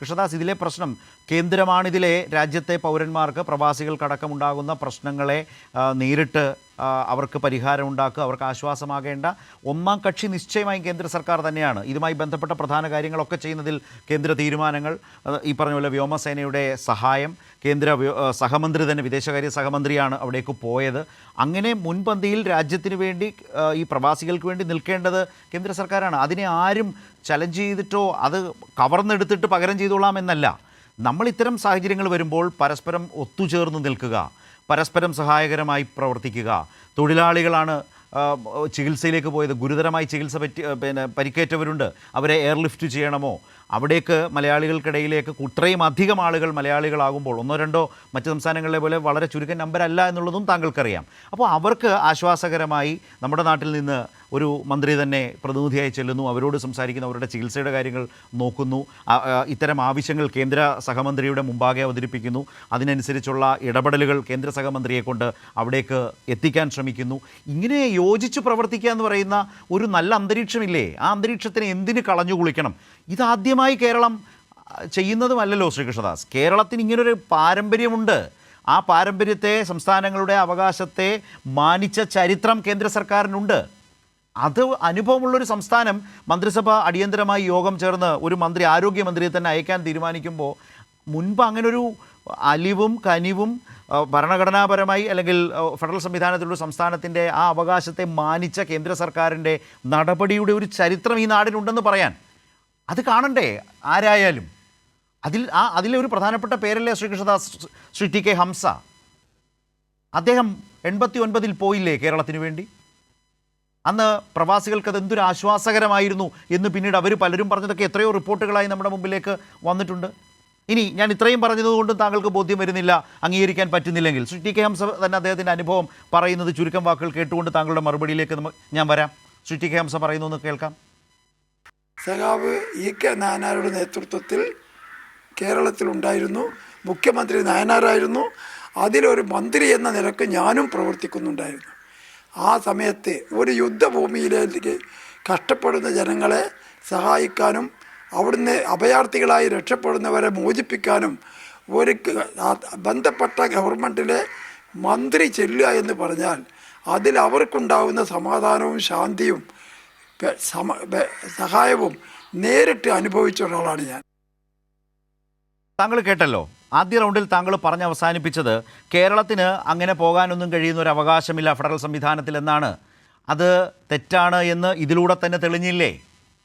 കൃഷ്ണദാസ് ഇതിലെ പ്രശ്നം കേന്ദ്രമാണിതിലെ രാജ്യത്തെ പൗരന്മാർക്ക് പ്രവാസികൾക്കടക്കമുണ്ടാകുന്ന പ്രശ്നങ്ങളെ നേരിട്ട് അവർക്ക് പരിഹാരം ഉണ്ടാക്കുക അവർക്ക് ആശ്വാസമാകേണ്ട. ഒന്നാം കക്ഷി നിശ്ചയമായും കേന്ദ്ര സർക്കാർ തന്നെയാണ്. ഇതുമായി ബന്ധപ്പെട്ട പ്രധാന കാര്യങ്ങളൊക്കെ ചെയ്യുന്നതിൽ കേന്ദ്ര തീരുമാനങ്ങൾ ഈ പറഞ്ഞ പോലെ വ്യോമസേനയുടെ സഹായം കേന്ദ്ര സഹമന്ത്രി തന്നെ വിദേശകാര്യ സഹമന്ത്രിയാണ് അവിടേക്ക് പോയത്. അങ്ങനെ മുൻപന്തിയിൽ രാജ്യത്തിന് വേണ്ടി ഈ പ്രവാസികൾക്ക് വേണ്ടി നിൽക്കേണ്ടത് കേന്ദ്ര സർക്കാരാണ്. അതിനെ ആരും ചലഞ്ച് ചെയ്തിട്ടോ അത് കവർന്നെടുത്തിട്ട് പകരം ചെയ്തോളാം എന്നല്ല. നമ്മൾ ഇത്തരം സാഹചര്യങ്ങൾ വരുമ്പോൾ പരസ്പരം ഒത്തുചേർന്ന് നിൽക്കുക. പരസ്പരം സഹായകരമായി പ്രവർത്തിക്കുക. തൊഴിലാളികളാണ് ചികിത്സയിലേക്ക് പോയത്. ഗുരുതരമായി ചികിത്സ പറ്റി പിന്നെ പരിക്കേറ്റവരുണ്ട്. അവരെ എയർലിഫ്റ്റ് ചെയ്യണമോ? അവിടേക്ക് മലയാളികൾക്കിടയിലേക്ക് ഇത്രയും അധികം ആളുകൾ മലയാളികളാകുമ്പോൾ ഒന്നോ രണ്ടോ മറ്റ് സംസ്ഥാനങ്ങളിലെ പോലെ വളരെ ചുരുക്കം നമ്പരല്ല എന്നുള്ളതും താങ്കൾക്കറിയാം. അപ്പോൾ അവർക്ക് ആശ്വാസകരമായി നമ്മുടെ നാട്ടിൽ നിന്ന് ഒരു മന്ത്രി തന്നെ പ്രതിനിധിയായി ചെല്ലുന്നു. അവരോട് സംസാരിക്കുന്നു. അവരുടെ ചികിത്സയുടെ കാര്യങ്ങൾ നോക്കുന്നു. ഇത്തരം ആവശ്യങ്ങൾ കേന്ദ്ര സഹമന്ത്രിയുടെ മുമ്പാകെ അവതരിപ്പിക്കുന്നു. അതിനനുസരിച്ചുള്ള ഇടപെടലുകൾ കേന്ദ്ര സഹമന്ത്രിയെ കൊണ്ട് അവിടേക്ക് എത്തിക്കാൻ ശ്രമിക്കുന്നു. ഇങ്ങനെ യോജിച്ച് പ്രവർത്തിക്കുക എന്ന് പറയുന്ന ഒരു നല്ല അന്തരീക്ഷമില്ലേ? ആ അന്തരീക്ഷത്തിന് എന്തിന് കളഞ്ഞു കുളിക്കണം? ഇതാദ്യമായി കേരളം ചെയ്യുന്നതുമല്ലല്ലോ ശ്രീകൃഷ്ണദാസ്. കേരളത്തിന് ഇങ്ങനൊരു പാരമ്പര്യമുണ്ട്. ആ പാരമ്പര്യത്തെ സംസ്ഥാനങ്ങളുടെ അവകാശത്തെ മാനിച്ച ചരിത്രം കേന്ദ്ര സർക്കാരിനുണ്ട്. അത് അനുഭവമുള്ളൊരു സംസ്ഥാനം മന്ത്രിസഭ അടിയന്തരമായി യോഗം ചേർന്ന് ഒരു മന്ത്രി ആരോഗ്യമന്ത്രിയെ തന്നെ അയക്കാൻ തീരുമാനിക്കുമ്പോൾ മുൻപ് അങ്ങനൊരു അലിവും കനിവും ഭരണഘടനാപരമായി അല്ലെങ്കിൽ ഫെഡറൽ സംവിധാനത്തിലുള്ള സംസ്ഥാനത്തിന്റെ ആ അവകാശത്തെ മാനിച്ച കേന്ദ്ര സർക്കാരിന്റെ നടപടിയുടെ ഒരു ചരിത്രം ഈ നാടിനുണ്ടെന്ന് പറയാൻ അത് കാണണ്ടേ? ആരായാലും. അതിൽ ആ അതിലെ ഒരു പ്രധാനപ്പെട്ട പേരല്ലേ ശ്രീകൃഷ്ണദാസ് ശ്രീ ടി കെ ഹംസ? അദ്ദേഹം എൺപത്തി ഒൻപതിൽ പോയില്ലേ കേരളത്തിന് വേണ്ടി? അന്ന് പ്രവാസികൾക്ക് അത് എന്തൊരു ആശ്വാസകരമായിരുന്നു എന്ന് പിന്നീട് അവർ പലരും പറഞ്ഞതൊക്കെ എത്രയോ റിപ്പോർട്ടുകളായി നമ്മുടെ മുമ്പിലേക്ക് വന്നിട്ടുണ്ട്. ഇനി ഞാൻ ഇത്രയും പറഞ്ഞതുകൊണ്ടും താങ്കൾക്ക് ബോധ്യം വരുന്നില്ല അംഗീകരിക്കാൻ പറ്റുന്നില്ലെങ്കിൽ. ശ്രീ ടി കെ ഹംസ തന്നെ അദ്ദേഹത്തിന്റെ അനുഭവം പറയുന്നത് ചുരുക്കം വാക്കുകൾ കേട്ടുകൊണ്ട് താങ്കളുടെ മറുപടിയിലേക്ക് ഞാൻ വരാം. ശ്രീ ടി കെ ഹംസ പറയുന്നു എന്ന് കേൾക്കാം. സഖാവ് ഇ കെ നായനാരുടെ നേതൃത്വത്തിൽ കേരളത്തിലുണ്ടായിരുന്നു. മുഖ്യമന്ത്രി നായനാരായിരുന്നു. അതിലൊരു മന്ത്രി എന്ന നിലയ്ക്ക് ഞാനും പ്രവർത്തിക്കുന്നുണ്ടായിരുന്നു. ആ സമയത്ത് ഒരു യുദ്ധഭൂമിയിലേക്ക് കഷ്ടപ്പെടുന്ന ജനങ്ങളെ സഹായിക്കാനും അവിടുന്ന് അഭയാർത്ഥികളായി രക്ഷപ്പെടുന്നവരെ മോചിപ്പിക്കാനും ഒരു ബന്ധപ്പെട്ട ഗവൺമെന്റിലെ മന്ത്രി ചെല്ലുക എന്ന് പറഞ്ഞാൽ അതിൽ അവർക്കുണ്ടാകുന്ന സമാധാനവും ശാന്തിയും സഹായവും നേരിട്ട് അനുഭവിച്ച ഒരാളാണ് ഞാൻ. താങ്കൾ കേട്ടല്ലോ. ആദ്യ റൗണ്ടിൽ താങ്കൾ പറഞ്ഞ് അവസാനിപ്പിച്ചത് കേരളത്തിന് അങ്ങനെ പോകാനൊന്നും കഴിയുന്ന ഒരു അവകാശമില്ല ഫെഡറൽ സംവിധാനത്തിൽ എന്നാണ്. അത് തെറ്റാണ് എന്ന് ഇതിലൂടെ തന്നെ തെളിഞ്ഞില്ലേ?